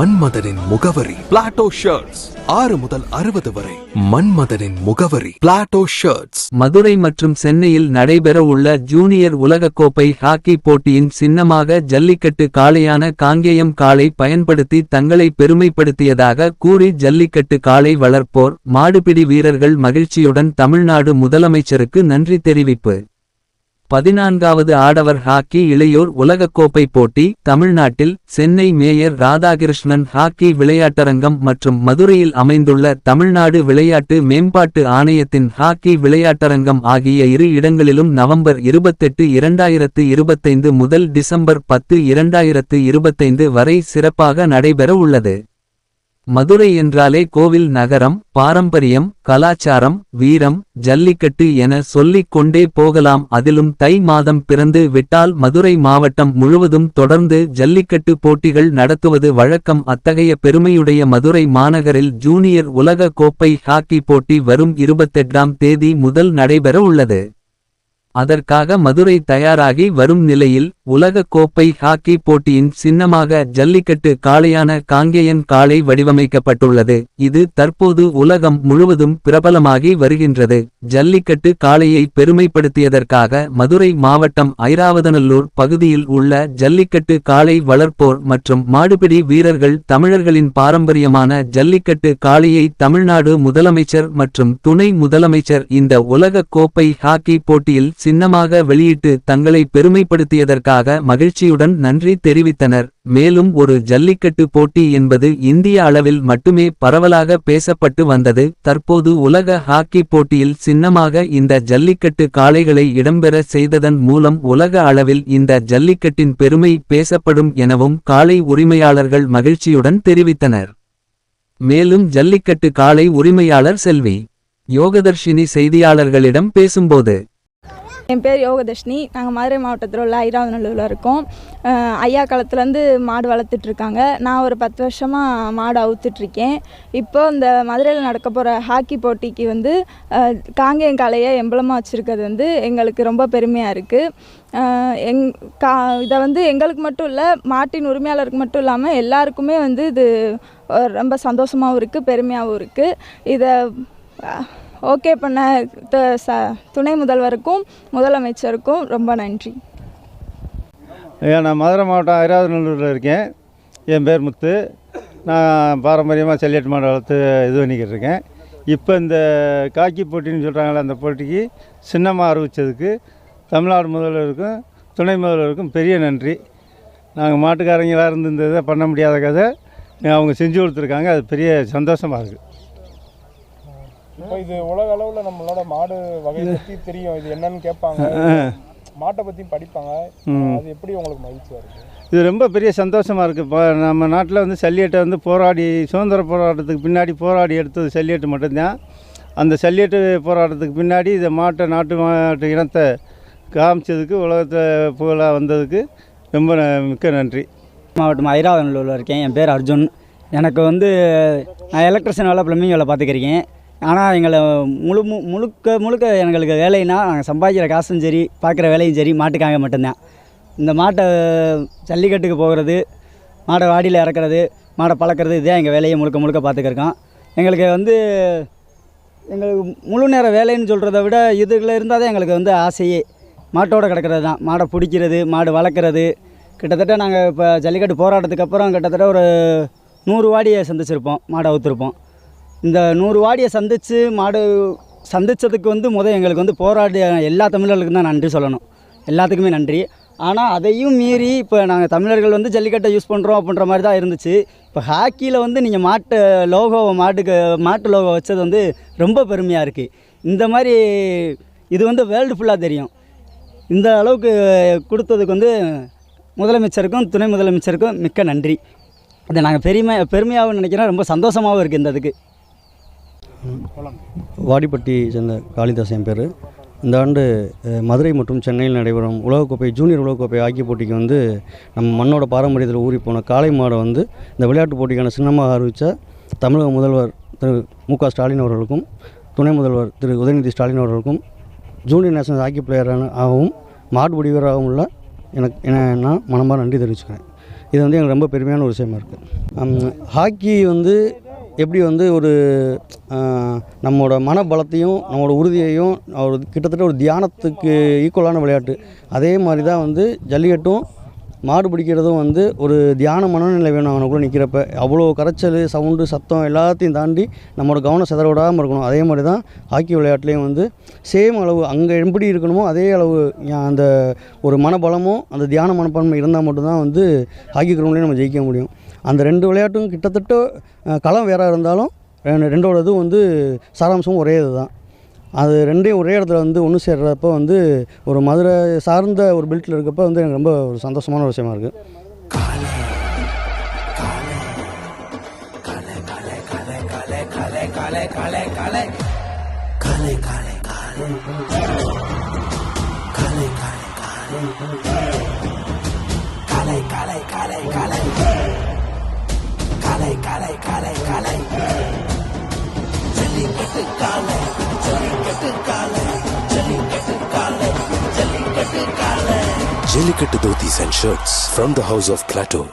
மன்மதனின் முகவரி Plato shirts ஆறு முதல் அறுபது வரை மன்மதனின் முகவரி பிளாட்டோ ஷர்ட்ஸ் மதுரை மற்றும் சென்னையில் நடைபெறவுள்ள ஜூனியர் உலகக்கோப்பை ஹாக்கி போட்டியின் சின்னமாக ஜல்லிக்கட்டு காளையான காங்கேயம் காளை பயன்படுத்தி தங்களை பெருமைப்படுத்தியதாக கூறி ஜல்லிக்கட்டு காளை வளர்ப்போர் மாடுபிடி வீரர்கள் மகிழ்ச்சியுடன் தமிழ்நாடு முதலமைச்சருக்கு நன்றி தெரிவிப்பு. பதினான்காவது ஆடவர் ஹாக்கி இளையோர் உலகக்கோப்பை போட்டி தமிழ்நாட்டில் சென்னை மேயர் ராதாகிருஷ்ணன் ஹாக்கி விளையாட்டரங்கம் மற்றும் மதுரையில் அமைந்துள்ள தமிழ்நாடு விளையாட்டு மேம்பாட்டு ஆணையத்தின் ஹாக்கி விளையாட்டரங்கம் ஆகிய இரு இடங்களிலும் நவம்பர் இருபத்தெட்டு இரண்டாயிரத்து இருபத்தைந்து முதல் டிசம்பர் பத்து இரண்டாயிரத்து இருபத்தைந்து வரை சிறப்பாக நடைபெற உள்ளது. மதுரை என்றாலே கோவில் நகரம் பாரம்பரியம் கலாச்சாரம் வீரம் ஜல்லிக்கட்டு என சொல்லிக் கொண்டே போகலாம். அதிலும் தை மாதம் பிறந்து விட்டால் மதுரை மாவட்டம் முழுவதும் தொடர்ந்து ஜல்லிக்கட்டு போட்டிகள் நடத்துவது வழக்கம். அத்தகைய பெருமையுடைய மதுரை மாநகரில் ஜூனியர் உலக கோப்பை ஹாக்கி போட்டி வரும் இருபத்தெட்டாம் தேதி முதல் நடைபெற உள்ளது. அதற்காக மதுரை தயாராகி வரும் நிலையில் உலக கோப்பை ஹாக்கி போட்டியின் சின்னமாக ஜல்லிக்கட்டு காளையான காங்கேயன் காளை வடிவமைக்கப்பட்டுள்ளது. இது தற்போது உலகம் முழுவதும் பிரபலமாகி வருகின்றது. ஜல்லிக்கட்டு காளையை பெருமைப்படுத்தியதற்காக மதுரை மாவட்டம் ஐராவதநல்லூர் பகுதியில் உள்ள ஜல்லிக்கட்டு காளை வளர்ப்போர் மற்றும் மாடுபிடி வீரர்கள் தமிழர்களின் பாரம்பரியமான ஜல்லிக்கட்டு காளையை தமிழ்நாடு முதலமைச்சர் மற்றும் துணை முதலமைச்சர் இந்த உலக கோப்பை ஹாக்கி போட்டியில் சின்னமாக வெளியிட்டு தங்களை பெருமைப்படுத்தியதற்காக மகிழ்ச்சியுடன் நன்றி தெரிவித்தனர். மேலும் ஒரு ஜல்லிக்கட்டு போட்டி என்பது இந்திய அளவில் மட்டுமே பரவலாக பேசப்பட்டு வந்தது. தற்போது உலக ஹாக்கி போட்டியில் சின்னமாக இந்த ஜல்லிக்கட்டு காளைகளை இடம்பெற செய்ததன் மூலம் உலக அளவில் இந்த ஜல்லிக்கட்டின் பெருமை பேசப்படும் எனவும் காளை உரிமையாளர்கள் மகிழ்ச்சியுடன் தெரிவித்தனர். மேலும் ஜல்லிக்கட்டு காளை உரிமையாளர் செல்வி யோகதர்ஷினி செய்தியாளர்களிடம் பேசும்போது என் பேர் யோகதர்ஷினி. நாங்கள் மதுரை மாவட்டத்தில் உள்ள ஐராவநல்லூரில் இருக்கோம். ஐயா காலத்துலேருந்து மாடு வளர்த்துட்ருக்காங்க. நான் ஒரு பத்து வருஷமாக மாடு அவுத்துட்ருக்கேன். இப்போ இந்த மதுரையில் நடக்க போகிற ஹாக்கி போட்டிக்கு வந்து காங்கேயம் கலையை எம்பளமாக வச்சுருக்கிறது வந்து எங்களுக்கு ரொம்ப பெருமையாக இருக்குது எங் கா இதை வந்து எங்களுக்கு மட்டும் இல்லை மாட்டின் உரிமையாளருக்கு மட்டும் இல்லாமல் எல்லாருக்குமே வந்து இது ரொம்ப சந்தோஷமாகவும் இருக்குது பெருமையாகவும் இருக்குது இதை ஓகே பண்ண த- ச துணை முதல்வருக்கும் முதலமைச்சருக்கும் ரொம்ப நன்றி. ஐயா நான் மதுரை மாவட்டம் ஐராவதநல்லூரில் இருக்கேன். என் பேர் முத்து. நான் பாரம்பரியமாக செல்லியட்டு மாடு வளர்த்து இது பண்ணிக்கிட்டு இருக்கேன். இப்போ இந்த காக்கி போட்டின்னு சொல்கிறாங்களே அந்த போட்டிக்கு சின்னமாக அறிவித்ததுக்கு தமிழ்நாடு முதல்வருக்கும் துணை முதல்வருக்கும் பெரிய நன்றி. நாங்கள் மாட்டுக்காரங்களாக இருந்து இந்த இதை பண்ண முடியாத கதை. அவங்க செஞ்சு கொடுத்துருக்காங்க. அது பெரிய சந்தோஷமாக இருக்குது இப்போ இது உலக அளவில் நம்மளோட மாடு வகை பற்றி தெரியும். இது என்னன்னு கேட்பாங்க. மாட்டை பற்றியும் படிப்பாங்க. அது எப்படி உங்களுக்கு மகிழ்ச்சியாக இருக்குது இது ரொம்ப பெரிய சந்தோஷமாக இருக்குது இப்போ நம்ம நாட்டில் வந்து சல்லியட்டை வந்து போராடி சுதந்திர போராட்டத்துக்கு பின்னாடி போராடி எடுத்தது சல்லியட்டு மட்டும்தான். அந்த சல்லியட்டு போராட்டத்துக்கு பின்னாடி இந்த மாட்டை நாட்டு மாட்டு இனத்தை காமிச்சதுக்கு உலகத்தை புகழாக வந்ததுக்கு ரொம்ப ந- மிக்க நன்றி. மாவட்டம் ஐராவநல்லூரில் இருக்கேன். என் பேர் அர்ஜுன். எனக்கு வந்து நான் எலக்ட்ரிஷியன் வேலை ப்ளம்பிங் வேலை பார்த்துக்கிறேன் ஆனால் எங்களை முழு மு- முழுக்க முழுக்க எங்களுக்கு வேலைன்னா நாங்கள் சம்பாதிக்கிற காசும் சரி பார்க்குற வேலையும் சரி மாட்டுக்காக மட்டும்தான். இந்த மாட்டை ஜல்லிக்கட்டுக்கு போகிறது மாடை வாடியில் இறக்குறது மாடை பழக்கிறது இதே எங்கள் வேலையை முழுக்க முழுக்க பார்த்துக்கிருக்கோம். எங்களுக்கு வந்து எங்களுக்கு முழு நேர வேலைன்னு சொல்கிறத விட இதுல இருந்தால் தான் எங்களுக்கு வந்து ஆசையே. மாட்டோட கிடக்கிறது தான். மாடை பிடிக்கிறது மாடு வளர்க்குறது. கிட்டத்தட்ட நாங்கள் இப்போ ஜல்லிக்கட்டு போராட்டத்துக்கு அப்புறம் கிட்டத்தட்ட ஒரு நூறு வாடியை சந்திச்சிருப்போம் மாடை ஊற்றுருப்போம் இந்த நூறு வாடியை சந்தித்து மாடு சந்தித்ததுக்கு வந்து முதல் எங்களுக்கு வந்து போராடிய எல்லா தமிழர்களுக்கும் தான் நன்றி சொல்லணும். எல்லாத்துக்குமே நன்றி. ஆனால் அதையும் மீறி இப்போ நாங்கள் தமிழர்கள் வந்து ஜல்லிக்கட்டை யூஸ் பண்ணுறோம் அப்படின்ற மாதிரி தான் இருந்துச்சு. இப்போ ஹாக்கியில் வந்து நீங்கள் மாட்டு லோகோவை மாட்டுக்கு மாட்டு லோகோ வச்சது வந்து ரொம்ப பெருமையாக இருக்குது இந்த மாதிரி இது வந்து வேர்ல்டு ஃபுல்லாக தெரியும். இந்த அளவுக்கு கொடுத்ததுக்கு வந்து முதலமைச்சருக்கும் துணை முதலமைச்சருக்கும் மிக்க நன்றி. இதை நாங்கள் பெருமை பெருமையாகவும் நினைக்கிறோம் ரொம்ப சந்தோஷமாகவும் இருக்குது இந்த இதுக்கு. வாடிப்பட்டி சேர்ந்த காளிதாஸ் என் பேர். இந்த ஆண்டு மதுரை மற்றும் சென்னையில் நடைபெறும் உலகக்கோப்பை ஜூனியர் உலகக்கோப்பை ஹாக்கி போட்டிக்கு வந்து நம்ம மண்ணோட பாரம்பரியத்தில் ஊறி போன காளை மாடை வந்து இந்த விளையாட்டு போட்டிக்கான சின்னமாக அறிவித்த தமிழக முதல்வர் திரு மு க ஸ்டாலின் அவர்களுக்கும் துணை முதல்வர் திரு உதயநிதி ஸ்டாலின் அவர்களுக்கும் ஜூனியர் நேஷனல் ஹாக்கி பிளேயரான ஆகவும் மாட்டுப்படி வீரராகவும் உள்ள எனக்கு என நான் மனமாக நன்றி தெரிவிச்சுக்கிறேன். இது வந்து எனக்கு ரொம்ப பெருமையான ஒரு விஷயமா இருக்குது ஹாக்கி வந்து எப்படி வந்து ஒரு நம்மளோட மனபலத்தையும் நம்மளோட உறுதியையும் ஒரு கிட்டத்தட்ட ஒரு தியானத்துக்கு ஈக்குவலான விளையாட்டு. அதே மாதிரி தான் வந்து ஜல்லிக்கட்டும் மாடு பிடிக்கிறதும் வந்து ஒரு தியான மனநிலை வேணும் அவனுக்குள்ளே நிற்கிறப்ப அவ்வளோ கரைச்சல் சவுண்டு சத்தம் எல்லாத்தையும் தாண்டி நம்மளோட கவனம் சிதற விடாமல் இருக்கணும். அதே மாதிரி தான் ஹாக்கி விளையாட்டுலேயும் வந்து சேம் அளவு அங்கே எப்படி இருக்கணுமோ அதே அளவு அந்த ஒரு மனபலமும் அந்த தியான மனப்பான்மை இருந்தால் மட்டும்தான் வந்து ஹாக்கி கிரௌண்ட்லேயும் நம்ம ஜெயிக்க முடியும். அந்த ரெண்டு விளையாட்டும் கிட்டத்தட்ட களம் வேறாக இருந்தாலும் ரெண்டு- ரெண்டோட இதுவும் வந்து சாராம்சமும் ஒரே இது தான் அது ரெண்டையும் ஒரே இடத்துல வந்து ஒன்று சேர்றப்ப வந்து ஒரு மதுரை சார்ந்த ஒரு பில்ட்டில் இருக்கப்போ வந்து எனக்கு ரொம்ப ஒரு சந்தோஷமான ஒரு விஷயமா இருக்குது கலை கலை கலை கலை Jellicut Dhotis and shirts from the house of Plateau.